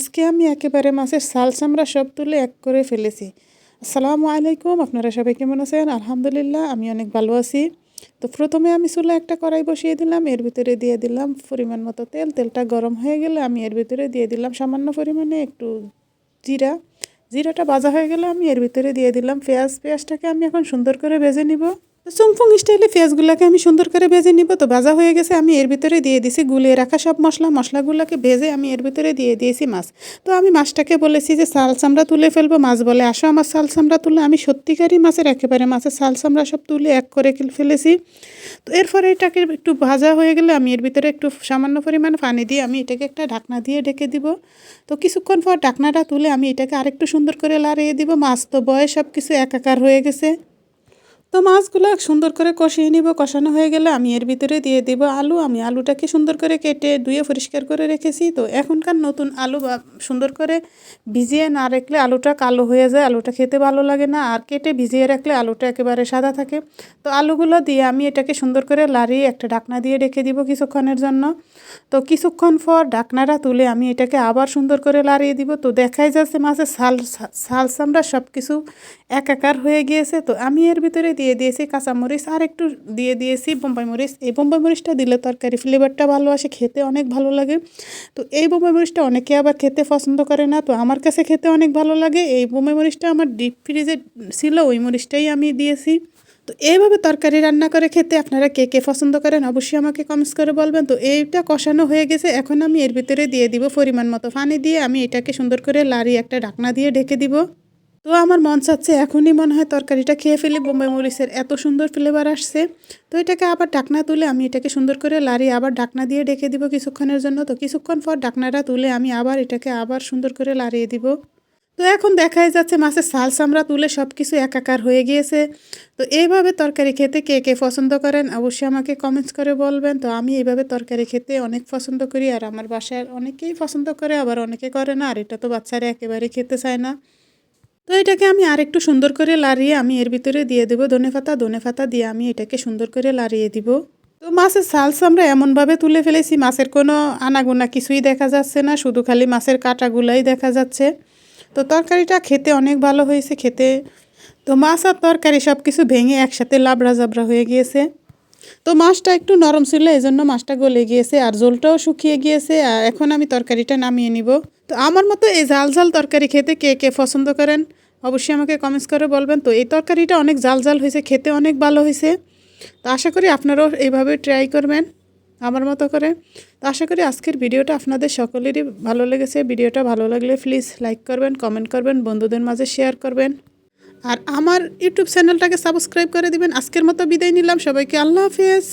আজকে আমি একেবারে মাছের সাল চামড়া সব তুলে এক করে ফেলেছি। আসসালামু আলাইকুম, আপনারা সবাই কেমন আছেন? আলহামদুলিল্লাহ, আমি অনেক ভালো আছি। তো প্রথমে আমি চুলা একটা কড়াই বসিয়ে দিলাম, এর ভিতরে দিয়ে দিলাম পরিমাণ মতো তেল। তেলটা গরম হয়ে গেলে আমি এর ভিতরে দিয়ে দিলাম সামান্য পরিমাণে একটু জিরা। জিরাটা ভাজা হয়ে গেলে আমি এর ভিতরে দিয়ে দিলাম পেঁয়াজ। পেঁয়াজটাকে আমি এখন সুন্দর করে ভেজে নিব। তো চুংফুং স্টাইলে পেঁয়াজগুলোকে আমি সুন্দর করে ভেজে নিব। তো ভাজা হয়ে গেছে, আমি এর ভিতরে দিয়ে দিছি গুলিয়ে রাখা সব মশলা। মশলাগুলোকে ভেজে আমি এর ভিতরে দিয়ে দিয়েছি মাছ। তো আমি মাছটাকে বলেছি যে, সাল চামড়া তুলে ফেলব মাছ বলে। আসো, আমার সাল চামড়া তুলে আমি সত্যিকারই মাছের একেবারে মাছের সাল চামড়া সব তুলে এক করে ফেলেছি। তো এরপরে এটাকে একটু ভাজা হয়ে গেলে আমি এর ভিতরে একটু সামান্য পরিমাণ পানি দিয়ে আমি এটাকে একটা ঢাকনা দিয়ে ঢেকে দিব। তো কিছুক্ষণ পর ঢাকনাটা তুলে আমি এটাকে আরেকটু সুন্দর করে লাড়িয়ে দিব। মাছ তো বয়স সব কিছু একাকার হয়ে গেছে। তো মাছগুলো সুন্দর করে কষিয়ে নিব। কষানো হয়ে গেলে আমি এর ভিতরে দিয়ে দিব আলু। আমি আলুটাকে সুন্দর করে কেটে ধুয়ে পরিষ্কার করে রেখেছি। তো এখনকার নতুন আলু সুন্দর করে ভিজিয়ে না রাখলে আলুটা কালো হয়ে যায়। আলুটা খেতে ভালো লাগে না। আর কেটে ভিজিয়ে রাখলে আলুটা একেবারে সাদা থাকে। তো আলুগুলো দিয়ে আমি এটাকে সুন্দর করে লাড়িয়ে একটা ডাকনা দিয়ে রেখে দিব কিছুক্ষণের জন্য। তো কিছুক্ষণ পর ডাকনাটা তুলে আমি এটাকে আবার সুন্দর করে লাড়িয়ে দিব। তো দেখাই যাচ্ছে মাছের সাল সাল চামড়া সব কিছু একাকার হয়ে গিয়েছে। তো আমি এর ভিতরে দিয়ে দিয়েছি, কাঁচামরিচ, আর একটু দিয়ে দিয়েছি বোম্বাই মরিচ। এই বোম্বাই মরিচটা দিলে তরকারি ফ্লেভারটা ভালো আসে, খেতে অনেক ভালো লাগে। তো এই বোম্বাই মরিচটা অনেকে আবার খেতে পছন্দ করে না, তো আমার কাছে খেতে অনেক ভালো লাগে। এই বোম্বাই মরিচটা আমার ডিপ ফ্রিজে ছিল, ওই মরিচটাই আমি দিয়েছি। তো এইভাবে তরকারি রান্না করে খেতে আপনারা কে কে পছন্দ করেন অবশ্যই আমাকে কমেন্টস করে বলবেন। তো এইটা কষানো হয়ে গেছে, এখন আমি এর ভিতরে দিয়ে দিব পরিমাণ মতো পানি দিয়ে। আমি এটাকে সুন্দর করে লাড়ি একটা ঢাকনা দিয়ে ঢেকে দিব। তো আমার মন চাচ্ছে এখনই মনে হয় তরকারিটা খেয়ে ফেলি। বোম্বাই মরিচের এত সুন্দর ফ্লেভার আসছে। তো এটাকে আবার ডাকনা তুলে আমি এটাকে সুন্দর করে লাড়ি, আবার ডাকনা দিয়ে ডেকে দিব কিছুক্ষণের জন্য। তো কিছুক্ষণ পর ডাকনাটা তুলে আমি আবার এটাকে আবার সুন্দর করে লাড়িয়ে দিব। তো এখন দেখাই যাচ্ছে মাছের সাল সামরা তুলে সব কিছু একাকার হয়ে গিয়েছে। তো এইভাবে তরকারি খেতে কে কে পছন্দ করেন অবশ্যই আমাকে কমেন্টস করে বলবেন। তো আমি এইভাবে তরকারি খেতে অনেক পছন্দ করি আর আমার বাসায় অনেকেই পছন্দ করে, আবার অনেকে করে না। আর এটা তো বাচ্চারা একেবারে খেতে চায় না। তো এটাকে আমি আরেকটু সুন্দর করে লাড়িয়ে আমি এর ভিতরে দিয়ে দেবো ধনে পাতা। ধনে পাতা দিয়ে আমি এটাকে সুন্দর করে লাড়িয়ে দিব। তো মাছের সালস আমরা এমনভাবে তুলে ফেলেছি, মাছের কোনো আনাগোনা কিছুই দেখা যাচ্ছে না, শুধু খালি মাছের কাটাগুলাই দেখা যাচ্ছে। তো তরকারিটা খেতে অনেক ভালো হয়েছে খেতে। তো মাছ আর তরকারি সব কিছু ভেঙে একসাথে লাবড়া জাবড়া হয়ে গিয়েছে। তো মাছটা একটু নরম ছিল এই জন্য মাছটা গলে গিয়েছে আর জলটাও শুকিয়ে গিয়েছে আর এখন আমি তরকারিটা নামিয়ে নিব। তো আমার মতো এই ঝাল ঝাল তরকারি খেতে কে কে পছন্দ করেন? অবশ্যই আমাকে কমেন্টস করে বলবেন। তো এই তরকারিটা অনেক জাল জাল হয়েছে, খেতে অনেক ভালো হয়েছে। তো আশা করি আপনারাও এইভাবে ট্রাই করবেন, আমার মতো করে। তো আশা করি আজকের ভিডিওটা আপনাদের সকলেরই ভালো লেগেছে। ভিডিওটা ভালো লাগলে প্লিজ লাইক করবেন কমেন্ট করবেন, বন্ধুদের মাঝে শেয়ার করবেন। আর আমার ইউটিউব চ্যানেলটাকে সাবস্ক্রাইব করে দিবেন। আজকের মতো বিদায় নিলাম। সবাইকে আল্লাহ হাফেজ।